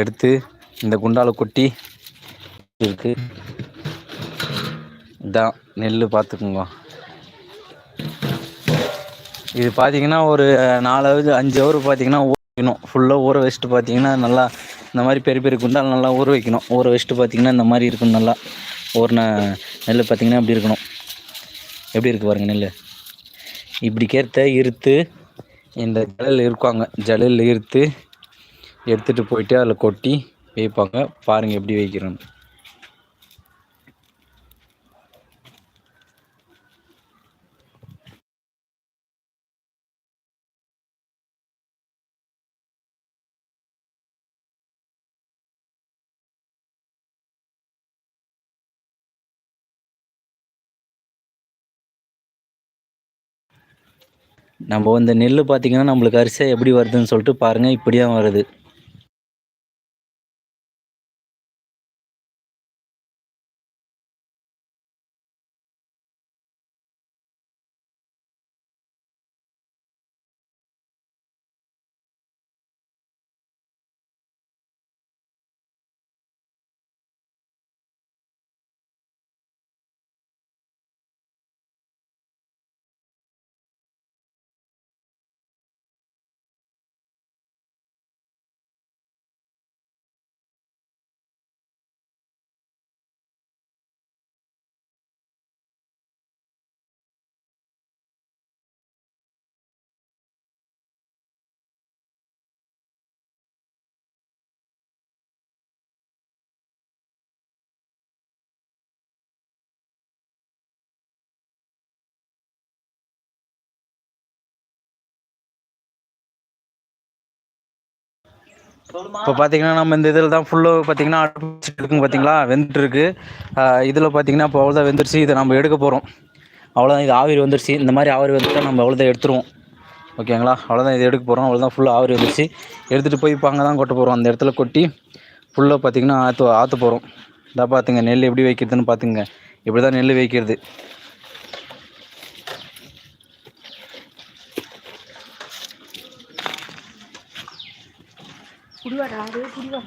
எடுத்து இந்த குண்டால கொட்டி இருக்கு. இதான் நெல் பார்த்துக்குங்க இது பார்த்தீங்கன்னா ஒரு நாலாவது அஞ்சு ஹவர் பார்த்தீங்கன்னா ஊற வைக்கணும். ஃபுல்லாக ஊற வச்சுட்டு பார்த்தீங்கன்னா நல்லா இந்த மாதிரி பெரிய பெரிய குண்டால் நல்லா ஊற வைக்கணும். ஊற வச்சுட்டு பார்த்தீங்கன்னா இந்த மாதிரி இருக்கும் நல்லா. ஊறின நெல் பார்த்தீங்கன்னா இப்படி இருக்கணும். எப்படி இருக்கு பாருங்கள் நெல் இப்படி கேர்த்த இருத்து இந்த ஜலில் இருப்பாங்க ஜலில் இருத்து எடுத்துகிட்டு போயிட்டு அதில் கொட்டி வைப்பாங்க பாருங்கள் எப்படி வைக்கிறோம் நம்ம இந்த நெல் பார்த்தீங்கன்னா நம்மளுக்கு அரிசியாக எப்படி வருதுன்னு சொல்லிட்டு பாருங்கள் இப்படி தான் வருது. இப்போ பார்த்தீங்கன்னா நம்ம இந்த இதில் தான் ஃபுல்லாக பார்த்தீங்கன்னா அடுப்பு இருக்குங்க பார்த்தீங்களா? வெந்துட்டுருக்கு இதில் பார்த்தீங்கன்னா இப்போ அவ்வளோதான் வெந்துருச்சு. இதை நம்ம எடுக்க போகிறோம் அவ்வளோதான் இது ஆவிரி வந்துருச்சு. இந்த மாதிரி ஆவிரி வந்துட்டால் நம்ம அவ்வளோதான் எடுத்துருவோம். ஓகேங்களா? அவ்வளோதான் இது எடுக்க போகிறோம் அவ்வளோதான் ஃபுல்லாக ஆவிரி வந்துருச்சு. எடுத்துகிட்டு போய் இப்போ அங்கே தான் கொட்ட போகிறோம் அந்த இடத்துல கொட்டி ஃபுல்லாக பார்த்தீங்கன்னா ஆற்று ஆற்ற போகிறோம் இதாக பார்த்துங்க நெல் எப்படி வைக்கிறதுன்னு பார்த்துங்க இப்படி தான் நெல் வைக்கிறது. குடிவாடா அது குடிவா